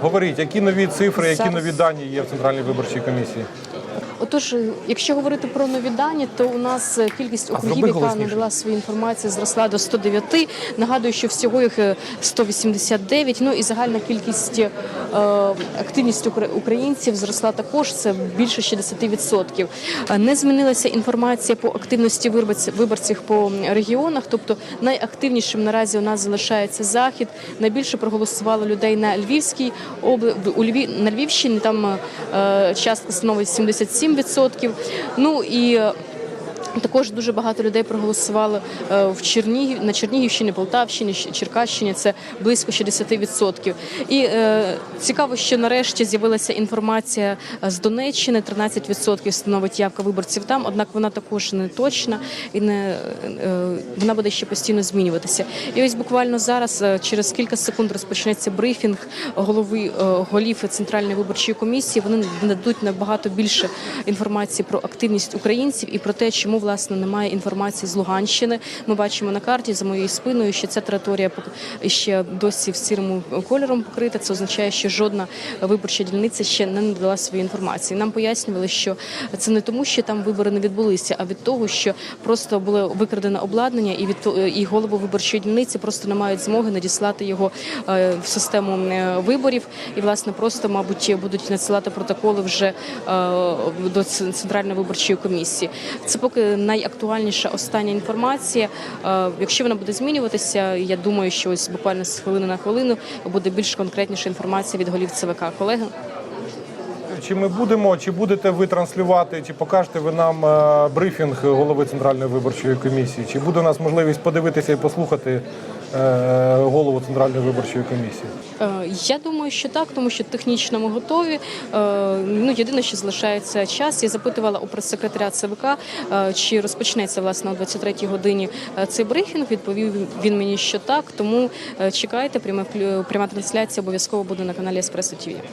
Говоріть, які нові цифри, які нові дані є в Центральній виборчій комісії? Отож, е, якщо говорити про нові дані, то у нас е, кількість округів, яка надала свою інформацію, зросла до 109. Нагадую, що всього їх е, 189. Ну і загальна кількість е, активність укра- українців зросла також. Це більше 60%. Е, Не змінилася інформація по активності виборців, по регіонах. Тобто найактивнішим наразі у нас залишається захід. Найбільше проголосувало людей на Львівській обла... у Львів... на Львівщині. Там е, частка становить 77%. Ну і також дуже багато людей проголосували е, в Чернігів на Чернігівщині, Полтавщині, Черкащині. Це близько 60%. І е, цікаво, що нарешті з'явилася інформація е, з Донеччини. 13% становить явка виборців там. Однак вона також не точна і не е, вона буде ще постійно змінюватися. І ось буквально зараз, е, через кілька секунд, розпочнеться брифінг голови е, голів центральної виборчої комісії. Вони нададуть набагато більше інформації про активність українців і про те, чому власне немає інформації з Луганщини. Ми бачимо на карті за моєю спиною, що ця територія ще досі в сірому кольором покрита. Це означає, що жодна виборча дільниця ще не надала своєї інформації. Нам пояснювали, що це не тому, що там вибори не відбулися, а від того, що просто було викрадене обладнання, і від і голови виборчої дільниці просто не мають змоги надіслати його е, в систему е, виборів. І власне просто, мабуть, будуть надсилати протоколи вже е, до центральної виборчої комісії. Це поки найактуальніша остання інформація. Е, Якщо вона буде змінюватися, я думаю, що ось буквально з хвилини на хвилину буде більш конкретніша інформація від голів ЦВК. Колеги. Чи ми будемо, чи будете ви транслювати, чи покажете ви нам е, брифінг голови Центральної виборчої комісії? Чи буде у нас можливість подивитися і послухати голову Центральної виборчої комісії? Е, Я думаю, що так, тому що технічно ми готові. Е, Ну єдине, що залишається час. Я запитувала у прес-секретаря ЦВК, е, чи розпочнеться власне о 23-й годині е, цей брифінг. Відповів він мені, що так. Тому е, чекайте, пряма пряма трансляція обов'язково буде на каналі Еспресо ТВ.